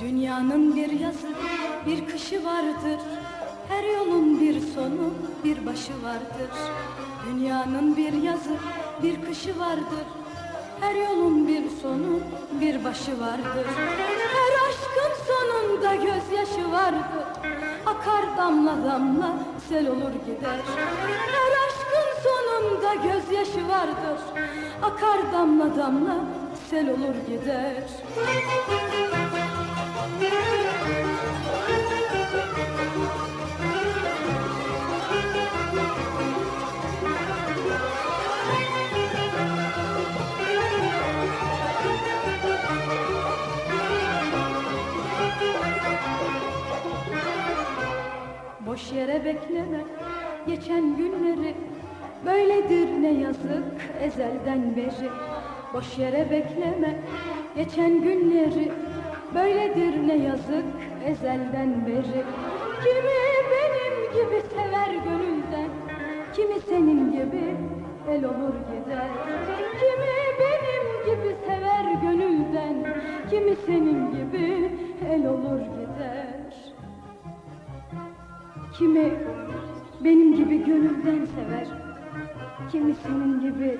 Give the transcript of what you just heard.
Dünyanın bir yazı, bir kışı vardır. Her yolun bir sonu, bir başı vardır. Dünyanın bir yazı, bir kışı vardır. Her yolun bir sonu, bir başı vardır. Her damla damla, sel olur gider. Her aşkın sonunda gözyaşı vardır. Akar damla damla, sel olur gider. Boş yere bekleme. Geçen günleri Böyledir ne yazık ezelden beri. Boş yere bekleme. Geçen günleri Böyledir ne yazık ezelden beri. Kimi benim gibi sever gönülden Kimi senin gibi el olur gider. Kimi benim gibi sever gönülden Kimi senin gibi el olur gider Kimi benim gibi gönülden sever, kimi senin gibi.